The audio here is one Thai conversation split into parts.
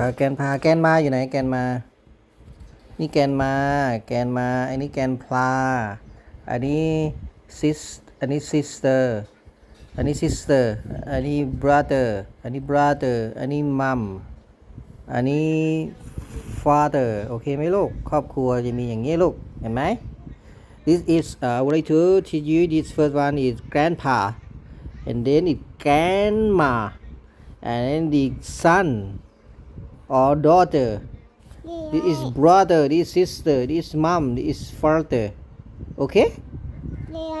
อแกนพาแกนมาอยู่ไหนแกนมา นี่แกนมา แกนมาอันนี้แกนพลา อันนี้ซิสอันนี้ซิสเตอร์อันนี้ซิสเตอร์อันนี้บราเธอร์อันนี้บราเธอร์อันนี้มัมอันนี้ฟาเตอร์โอเคไหมลูก ครอบครัวจะมีอย่างนี้ลูก เห็นไหม this is uh, I would like to teach you this first one is grandpa and then it grandma and then the son or daughter นี่ this is brother this is sister this is mom this is father okay นี่ไง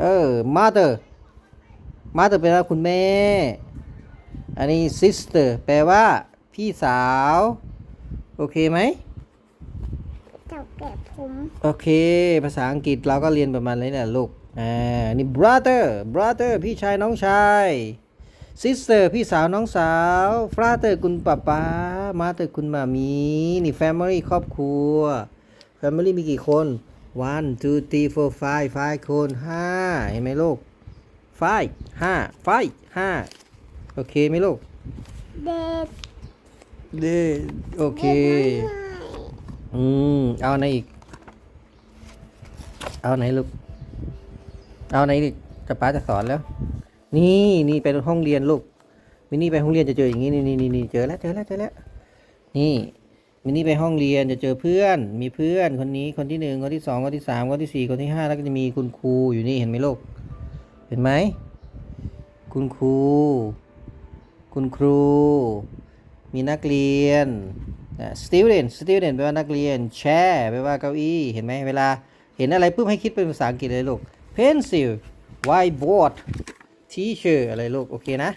เออ mother mother แปลว่าคุณแม่ อันนี้ sister แปลว่า พี่สาว โอเคไหมจับแกะผมโอเค ภาษาอังกฤษเราก็เรียนประมาณนี้แหละลูก อ่า นี่ brother brother พี่ชายน้องชาย sister พี่สาวน้องสาว father คุณป้าป้า mother คุณมามีนี่ family ครอบครัว family มีกี่คน one two three four five five คนห้าเห็นไหมลูก five ห้า five ห้าโอเคไหมลูกเด็กเด้โอเคด็กน้อยอืม เอาไหนอีก เอาไหนลูก เอาไหนอีกจะป้าจะสอนแล้ว นี่นี่ไปห้องเรียนลูกมินี่ไปห้องเรียนจะเจออย่างนี้นี่นี่นี่เจอแล้วเจอแล้วเจอแล้วนี่มินี่ไปห้องเรียนจะเจอเพื่อน มีเพื่อนคนนี้คนที่หนึ่งคนที่สองคนที่สามคนที่สี่คนที่ห้าแล้วก็จะมีคุณครูอยู่นี่เห็นไหมลูกเห็นไหมคุณครู คุณครู มีนักเรียนนะ student student แปลว่านักเรียน chair แปลว่าเก้าอี้เห็นไหมเวลาเห็นอะไรปุ๊บให้คิดเป็นภาษาอังกฤษเลยลูก pencil whiteboard teacher อะไรลูก โอเคนะ